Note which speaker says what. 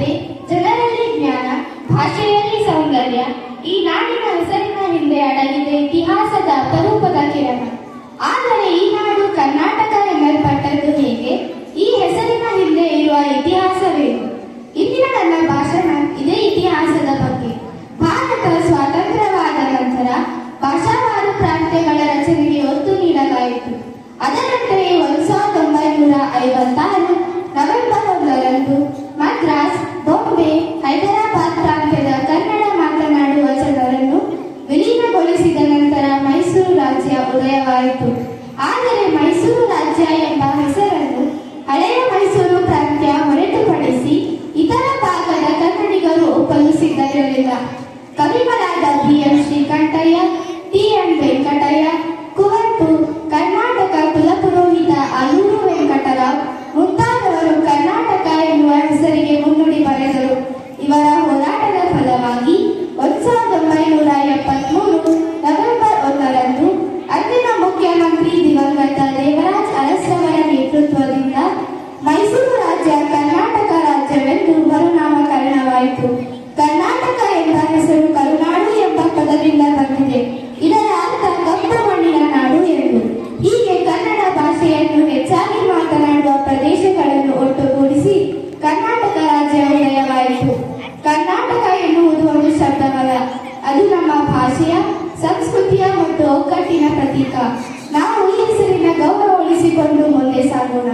Speaker 1: ಸ್ವಾಯತ್ತತೆ ಜನರಲ್ಲಿ ಜ್ಞಾನ, ಭಾಷೆಯಲ್ಲಿ ಸೌಂದರ್ಯ, ಈ ನಾಡಿನ ಹೆಸರಿನ ಹಿಂದೆ ಅಡಗಿದೆ ಇತಿಹಾಸದ ಅಪರೂಪದ ಕಿರಣ. ಆದರೆ ಈ ನಾಡು ಕರ್ನಾಟಕ ಎನ್ನಲ್ಪಟ್ಟದ್ದು ಹೇಗೆ? ಈ ಹೆಸರಿನ ಹಿಂದೆ ಇರುವ ಇತಿಹಾಸವೇನು? ಇಂದಿನ ನನ್ನ ಭಾಷಣ ಇದೇ ಇತಿಹಾಸದ ಬಗ್ಗೆ. ಭಾರತ ಸ್ವಾತಂತ್ರ್ಯವಾದ ನಂತರ ಭಾಷಾವಾರು ಪ್ರಾಂತ್ಯಗಳ ರಚನೆಗೆ ಒತ್ತು ನೀಡಲಾಯಿತು. ಅದರಂತೆಯೇ ಒಂದು ಸಾವಿರದ ಒಂಬೈನೂರ ಐವತ್ತಾರು ನವೆಂಬರ್ ಒಂದರಂದು ವಿಲೀನಗೊಳಿಸಿದ ನಂತರ ಮೈಸೂರು ರಾಜ್ಯ ಉದಯವಾಯಿತು. ಆದರೆ ಮೈಸೂರು ರಾಜ್ಯ ಎಂಬ ಹೆಸರನ್ನು ಹಳೆಯ ಮೈಸೂರು ಪ್ರಾಂತ್ಯ ಹೊರತುಪಡಿಸಿ ಇತರ ಭಾಗದ ಕನ್ನಡಿಗರು ಒಪ್ಪಲು ಸಿದ್ಧರಿರಲಿಲ್ಲ ಕವಿಗಳಾದ B M Srikantaiah, T M Venkataiah ಮರುನಾಮಕರಣವಾಯಿತು Karnataka ಎಂಬ ಹೆಸರು ಕರುನಾಡು ಎಂಬ ಪದದಿಂದ ಬಂದಿದೆ. ಇದರ ಅರ್ಥ ಕಪ್ಪು ಮಣ್ಣಿನ ನಾಡು ಎಂದು. ಹೀಗೆ ಕನ್ನಡ ಭಾಷೆಯನ್ನು ಹೆಚ್ಚಾಗಿ ಮಾತನಾಡುವ ಪ್ರದೇಶಗಳನ್ನು ಒಟ್ಟುಗೂಡಿಸಿ ಕರ್ನಾಟಕ ರಾಜ್ಯ ಉದಯವಾಯಿತು. ಕರ್ನಾಟಕ ಎನ್ನುವುದು ಒಂದು ಶಬ್ದವಲ್ಲ. ಅದು ನಮ್ಮ ಭಾಷೆಯ, ಸಂಸ್ಕೃತಿಯ ಮತ್ತು ಒಗ್ಗಟ್ಟಿನ ಪ್ರತೀಕ. ನಾವು ಈ ಹೆಸರಿನ ಗೌರವ ಉಳಿಸಿಕೊಂಡು ಮುಂದೆ ಸಾಗೋಣ.